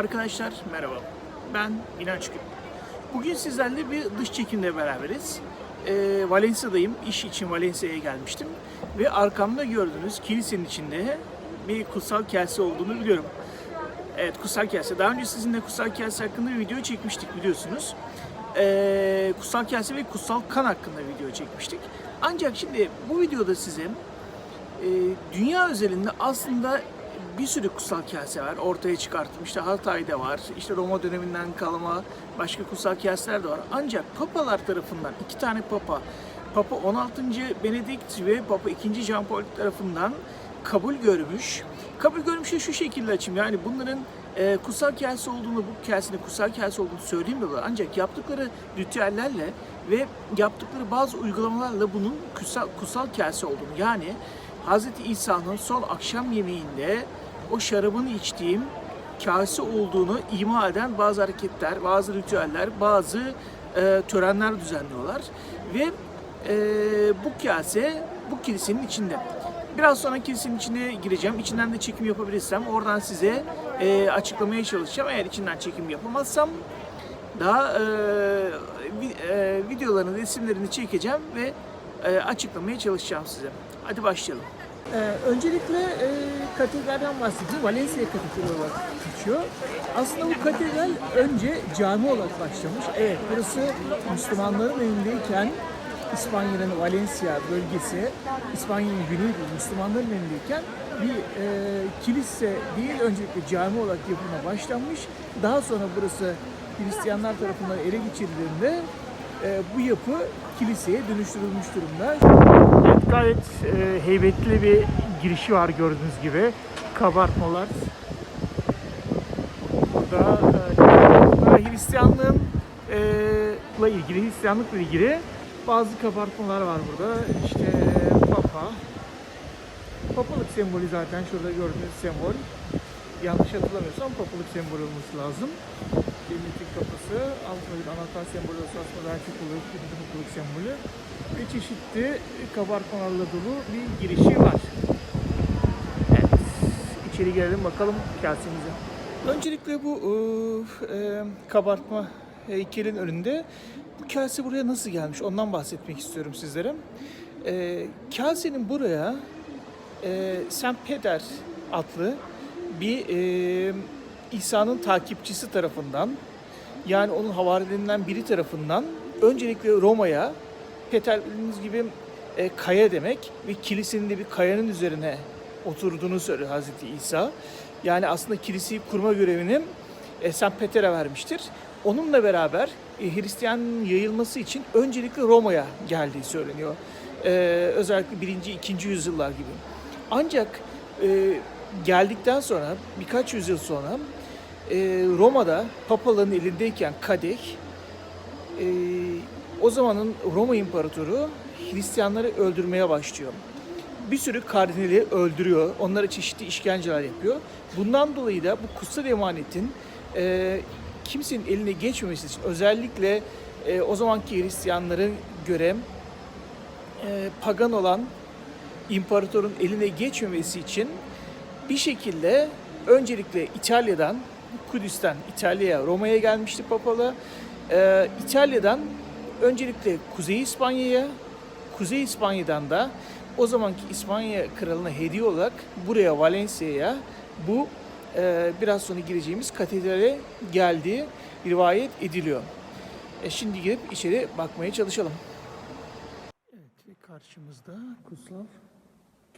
Arkadaşlar merhaba. Ben İnanç Gün. Bugün sizlerle bir dış çekimle beraberiz. Ee, Valencia'dayım. İş için Valencia'ya gelmiştim. Ve arkamda gördüğünüz kilisenin içinde bir kutsal kase olduğunu biliyorum. Evet kutsal kase. Daha önce sizinle kutsal kase hakkında bir video çekmiştik biliyorsunuz. Ee, kutsal kase ve kutsal kan hakkında video çekmiştik. Ancak şimdi bu videoda size e, dünya özelinde aslında bir sürü kutsal kase var. Ortaya çıkarttım. İşte Hatay'da var. İşte Roma döneminden kalma başka kutsal kaseler de var. Ancak papalar tarafından iki tane papa, Papa 16. Benedikt ve Papa 2. Jean Paul tarafından kabul görmüş. Kabul görmüş şu şekilde açayım. Yani bunların e, kutsal kase olduğunu, bu kasenin kutsal kase olduğunu söylemiyorlar. Ancak yaptıkları ritüellerle ve yaptıkları bazı uygulamalarla bunun kutsal, kutsal kase olduğunu yani Hz. İsa'nın son akşam yemeğinde o şarabını içtiğim kase olduğunu ima eden bazı hareketler, bazı ritüeller, bazı e, törenler düzenliyorlar. Ve e, bu kase bu kilisenin içinde. Biraz sonra kilisenin içine gireceğim. İçinden de çekim yapabilirsem oradan size e, açıklamaya çalışacağım. Eğer içinden çekim yapamazsam daha e, e, videoların resimlerini çekeceğim ve e, açıklamaya çalışacağım size. Hadi başlayalım. Ee, öncelikle e, katedralden bahsedeyim. Valencia Katedrali olarak geçiyor. Aslında bu katedral önce cami olarak başlamış. Evet, burası Müslümanların elindeyken İspanya'nın Valencia bölgesi, İspanya'nın güneydi Müslümanların elindeyken bir e, kilise değil, öncelikle cami olarak yapımına başlanmış. Daha sonra burası Hristiyanlar tarafından ele geçirildiğinde e, bu yapı kiliseye dönüştürülmüş durumda. Gayet e, heybetli bir girişi var gördüğünüz gibi. Kabartmalar. Burada e, Hristiyanlığın e, ilgili, Hristiyanlıkla ilgili bazı kabartmalar var burada. İşte Papa. Papalık sembolü zaten şurada gördüğünüz sembol. Yanlış hatırlamıyorsam papalık sembolü olması lazım. Cennetin kapısı, altında anahtar sembolü olur. Bir de papalık sembolü. Ve çeşitli kabartmalarla dolu bir girişi var. Evet, içeri gelelim bakalım kasemize. Öncelikle bu e, e, kabartma heykelin önünde bu kase buraya nasıl gelmiş ondan bahsetmek istiyorum sizlere. E, kasenin buraya e, Saint Peter adlı bir e, İsa'nın takipçisi tarafından yani onun havarilerinden biri tarafından öncelikle Roma'ya Peter bildiğiniz gibi e, kaya demek ve kilisenin de bir kayanın üzerine oturduğunu söylüyor Hazreti İsa. Yani aslında kiliseyi kurma görevini e, St. Peter'e vermiştir. Onunla beraber e, Hristiyan yayılması için öncelikle Roma'ya geldiği söyleniyor. E, özellikle 1. 2. yüzyıllar gibi. Ancak e, geldikten sonra birkaç yüzyıl sonra e, Roma'da papalığın elindeyken kadeh e, o zamanın Roma İmparatoru Hristiyanları öldürmeye başlıyor. Bir sürü kardinali öldürüyor. Onlara çeşitli işkenceler yapıyor. Bundan dolayı da bu kutsal emanetin e, kimsenin eline geçmemesi için özellikle e, o zamanki Hristiyanların göre e, pagan olan imparatorun eline geçmemesi için bir şekilde öncelikle İtalya'dan, Kudüs'ten İtalya'ya, Roma'ya gelmişti papalı. Ee, İtalya'dan öncelikle Kuzey İspanya'ya, Kuzey İspanya'dan da o zamanki İspanya kralına hediye olarak buraya Valencia'ya bu e, biraz sonra gireceğimiz katedrale geldiği rivayet ediliyor. E, şimdi girip içeri bakmaya çalışalım. Evet ve karşımızda kutsal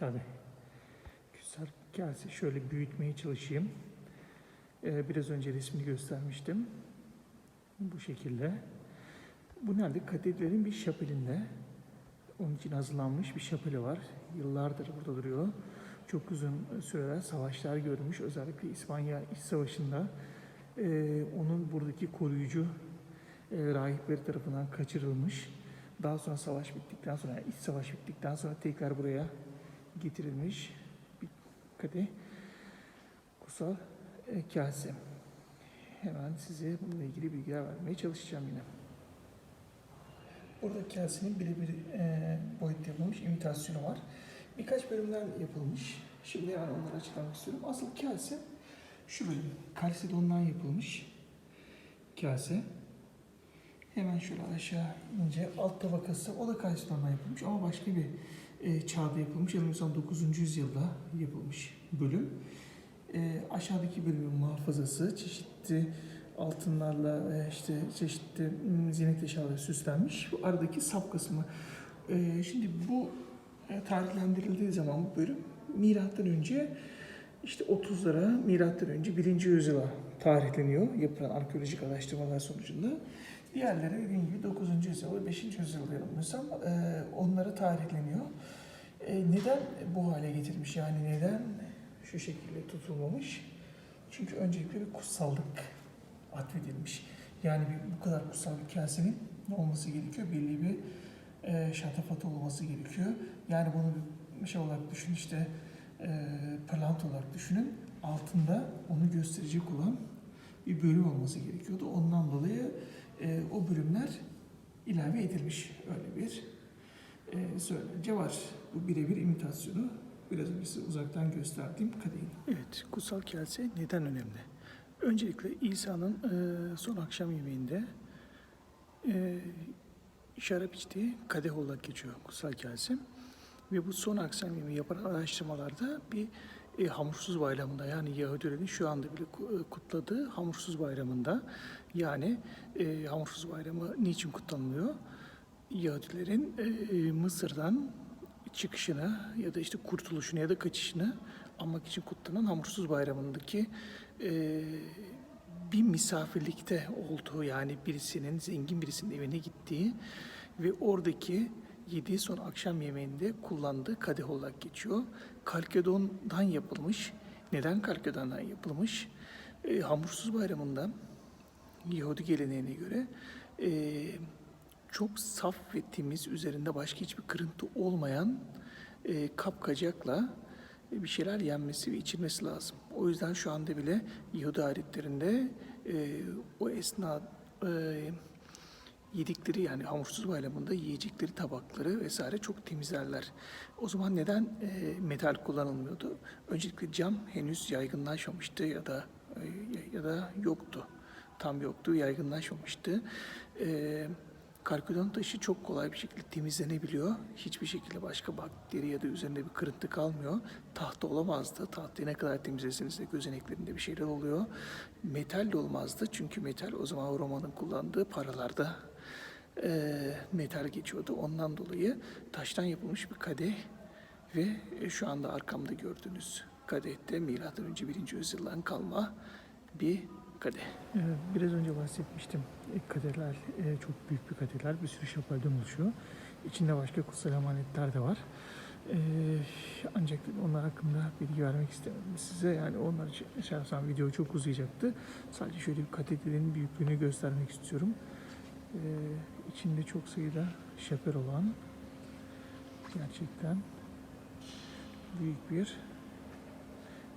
Kabe. Kutsal kase şöyle büyütmeye çalışayım. Ee, biraz önce resmini göstermiştim. Bu şekilde. Bu nerede? Katedralin bir şapelinde. Onun için hazırlanmış bir şapeli var. Yıllardır burada duruyor. Çok uzun süreler savaşlar görmüş. Özellikle İspanya İç Savaşı'nda ee, onun buradaki koruyucu e, rahipleri tarafından kaçırılmış. Daha sonra savaş bittikten sonra, yani iç savaş bittikten sonra tekrar buraya getirilmiş bir kadeh kutsal e, kase. Hemen size bununla ilgili bilgiler vermeye çalışacağım yine. Burada kasenin birebir e, boyut yapılmış imitasyonu var. Birkaç bölümden yapılmış. Şimdi hemen onları açıklamak istiyorum. Asıl kase Şu bölüm kalsedondan yapılmış kase. Hemen şöyle aşağı ince alt tabakası o da kalsedondan yapılmış ama başka bir e, çağda yapılmış. Yanılmıyorsam 9. yüzyılda yapılmış bölüm. E, aşağıdaki bölümün muhafazası çeşitli altınlarla e, işte çeşitli mm, ziynet eşyaları süslenmiş. Bu aradaki sap kısmı. E, şimdi bu e, tarihlendirildiği zaman bu bölüm milattan önce işte 30'lara milattan önce 1. yüzyıla tarihleniyor yapılan arkeolojik araştırmalar sonucunda. Diğerleri dediğim gibi 9. yüzyıl ve 5. yüzyılda yanılmıyorsam onlara tarihleniyor. Neden bu hale getirmiş yani neden şu şekilde tutulmamış? Çünkü öncelikle bir kutsallık atfedilmiş. Yani bir, bu kadar kutsal bir kasenin olması gerekiyor? Belli bir e, şatafatı olması gerekiyor. Yani bunu bir şey olarak düşün işte e, pırlanta olarak düşünün. Altında onu gösterecek olan bir bölüm olması gerekiyordu. Ondan dolayı e, o bölümler ilave edilmiş. Öyle bir e, söylence var. Bu birebir imitasyonu. Biraz önce size uzaktan gösterdiğim kadehin. Evet, kutsal kase neden önemli? Öncelikle İsa'nın e, son akşam yemeğinde e, şarap içtiği kadeh olarak geçiyor kutsal kase. Ve bu son akşam yemeği yapılan araştırmalarda bir e, hamursuz bayramında yani Yahudilerin şu anda bile e, kutladığı hamursuz bayramında yani e, hamursuz bayramı niçin kutlanılıyor? Yahudilerin e, e, Mısır'dan çıkışını ya da işte kurtuluşunu ya da kaçışını anmak için kutlanan hamursuz bayramındaki e, bir misafirlikte olduğu yani birisinin zengin birisinin evine gittiği ve oradaki yediği son akşam yemeğinde kullandığı kadeh olarak geçiyor. Kalkedon'dan yapılmış. Neden Kalkedon'dan yapılmış? E, hamursuz bayramında Yahudi geleneğine göre e, çok saf ve temiz üzerinde başka hiçbir kırıntı olmayan e, kapkacakla bir şeyler yenmesi ve içilmesi lazım. O yüzden şu anda bile Yahudi adetlerinde e, o esna e, yedikleri yani hamursuz bayramında yiyecekleri tabakları vesaire çok temizlerler. O zaman neden e, metal kullanılmıyordu? Öncelikle cam henüz yaygınlaşmamıştı ya da e, ya da yoktu. Tam yoktu, yaygınlaşmamıştı. E, Karkidon taşı çok kolay bir şekilde temizlenebiliyor. Hiçbir şekilde başka bakteri ya da üzerinde bir kırıntı kalmıyor. Tahta olamazdı. Tahtayı ne kadar temizleseniz de gözeneklerinde bir şeyler oluyor. Metal de olmazdı. Çünkü metal o zaman Roma'nın kullandığı paralarda e, metal geçiyordu. Ondan dolayı taştan yapılmış bir kadeh ve e, şu anda arkamda gördüğünüz kadehte milattan önce 1. yüzyıldan kalma bir kadeh. Biraz önce bahsetmiştim. Kadehler e, çok büyük bir kadehler. Bir sürü şapelden oluşuyor. İçinde başka kutsal emanetler de var. E, ancak onlar hakkında bilgi vermek istemedim size. Yani onlar için şahsen video çok uzayacaktı. Sadece şöyle bir katedralin büyüklüğünü göstermek istiyorum. E, içinde çok sayıda şapel olan gerçekten büyük bir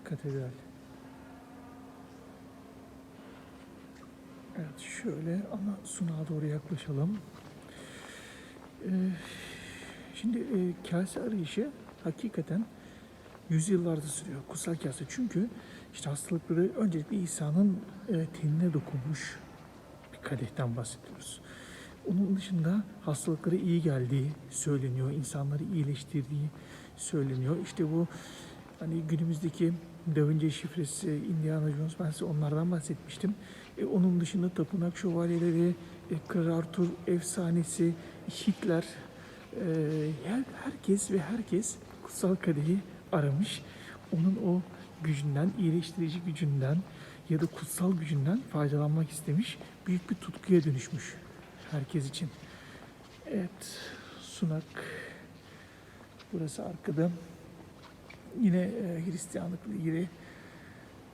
katedral. Evet şöyle ana sunağa doğru yaklaşalım. Ee, şimdi e, kase arayışı hakikaten yüzyıllarda sürüyor kutsal kase. Çünkü işte hastalıkları öncelikle İsa'nın e, tenine dokunmuş bir kadehten bahsediyoruz. Onun dışında hastalıkları iyi geldiği söyleniyor, insanları iyileştirdiği söyleniyor. İşte bu hani günümüzdeki Da Vinci şifresi, Indiana Jones ben size onlardan bahsetmiştim. E, onun dışında tapınak şövalyeleri, e, Kral Arthur efsanesi, Hitler, e, her, herkes ve herkes kutsal kadehi aramış. Onun o gücünden, iyileştirici gücünden ya da kutsal gücünden faydalanmak istemiş. Büyük bir tutkuya dönüşmüş herkes için. Evet, sunak. Burası arkada. Yine e, Hristiyanlıkla ilgili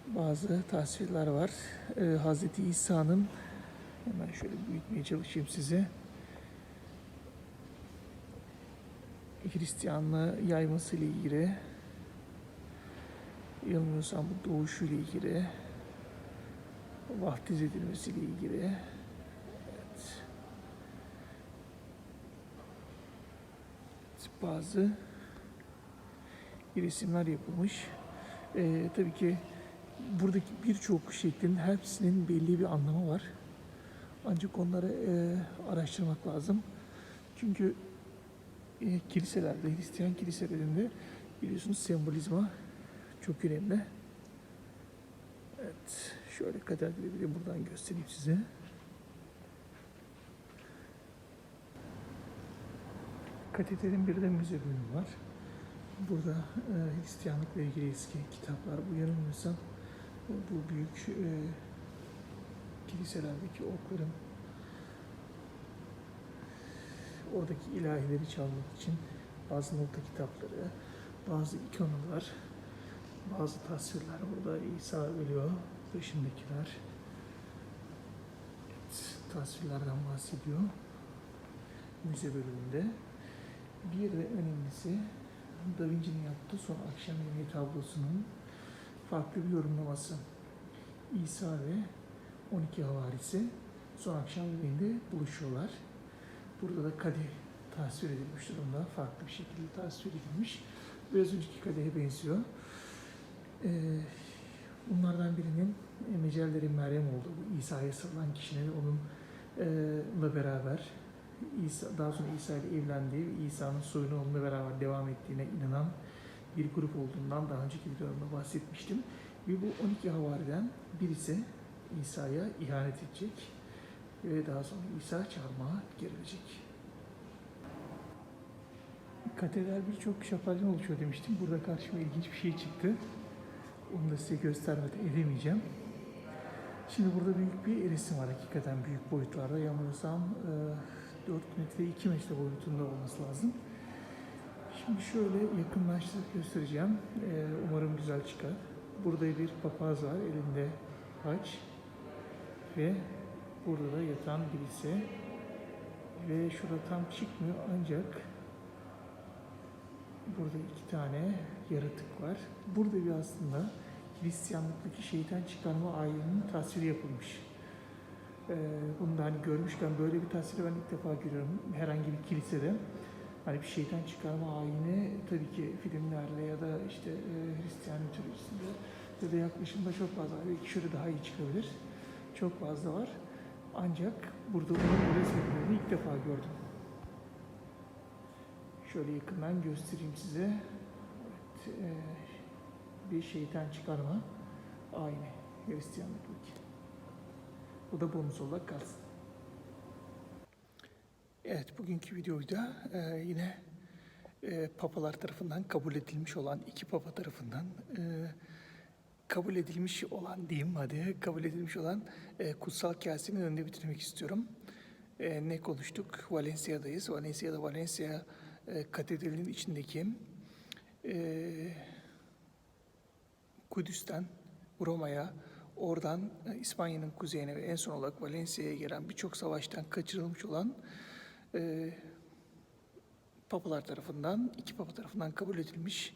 bazı tasvirler var. E, Hazreti İsa'nın hemen şöyle büyütmeye çalışayım size. Hristiyanlığı yayması ile ilgili yanılmıyorsam bu doğuşu ile ilgili vaftiz edilmesi ile ilgili evet. bazı resimler yapılmış. Ee, tabii ki buradaki birçok şeklin hepsinin belli bir anlamı var. Ancak onları e, araştırmak lazım. Çünkü e, kiliselerde, Hristiyan kiliselerinde biliyorsunuz sembolizma çok önemli. Evet, şöyle katedrali bir de buradan göstereyim size. Katedralin bir de müze bölümü var. Burada e, Hristiyanlıkla ilgili eski kitaplar, bu yanılmıyorsam e, bu büyük e, kiliselerdeki okların oradaki ilahileri çalmak için bazı nota kitapları, bazı ikonalar, bazı tasvirler burada İsa ölüyor, dışındakiler evet, tasvirlerden bahsediyor müze bölümünde. Bir de önemlisi Da Vinci'nin yaptığı son akşam yemeği tablosunun farklı bir yorumlaması. İsa ve 12 havarisi son akşam yemeğinde buluşuyorlar. Burada da kadeh tasvir edilmiş durumda. Farklı bir şekilde tasvir edilmiş. Biraz önceki kadehe benziyor. Ee, bunlardan birinin e, Mecelleri Meryem oldu. Bu İsa'ya sarılan kişinin onunla beraber İsa, daha sonra İsa ile evlendiği ve İsa'nın soyunu onunla beraber devam ettiğine inanan bir grup olduğundan daha önceki videolarımda bahsetmiştim. Ve bu 12 havariden birisi İsa'ya ihanet edecek ve daha sonra İsa çarmıha gerilecek. Katedral birçok şapelden oluşuyor demiştim. Burada karşıma ilginç bir şey çıktı. Onu da size göstermeden edemeyeceğim. Şimdi burada büyük bir resim var hakikaten büyük boyutlarda. Yanılmıyorsam e, 4 metre 2 metre boyutunda olması lazım. Şimdi şöyle yakınlaştırıp göstereceğim. E, umarım güzel çıkar. Burada bir papaz var elinde haç ve burada da yatan birisi ve şurada tam çıkmıyor ancak burada iki tane yaratık var. Burada bir aslında Hristiyanlıktaki şeytan çıkarma ayininin tasviri yapılmış. Ee, bunu da hani görmüşken böyle bir tasviri ben ilk defa görüyorum herhangi bir kilisede. Hani bir şeytan çıkarma ayini tabii ki filmlerle ya da işte e, Hristiyan mitolojisinde ya da yaklaşımda çok fazla. Belki şöyle daha iyi çıkabilir. Çok fazla var. Ancak burada onun resmini ilk defa gördüm. Şöyle yakından göstereyim size. Evet, e, bir şeytan çıkarma aynı Hristiyanlıktaki. Bu da bonus olarak kalsın. Evet, bugünkü videoda e, yine e, papalar tarafından kabul edilmiş olan, iki papa tarafından e, kabul edilmiş olan diyeyim hadi, kabul edilmiş olan e, kutsal kasemin önünde bitirmek istiyorum. E, ne konuştuk? Valencia'dayız. Valencia'da Valencia e, katedralinin içindeki e, Kudüs'ten Roma'ya, oradan e, İspanya'nın kuzeyine ve en son olarak Valencia'ya gelen birçok savaştan kaçırılmış olan e, papalar tarafından, iki papa tarafından kabul edilmiş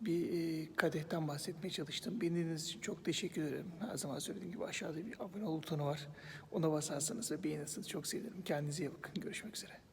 bir e, kadehten bahsetmeye çalıştım. Beni dinlediğiniz için çok teşekkür ederim. Her zaman söylediğim gibi aşağıda bir abone ol butonu var. Ona basarsanız ve beğenirseniz çok sevinirim. Kendinize iyi bakın. Görüşmek üzere.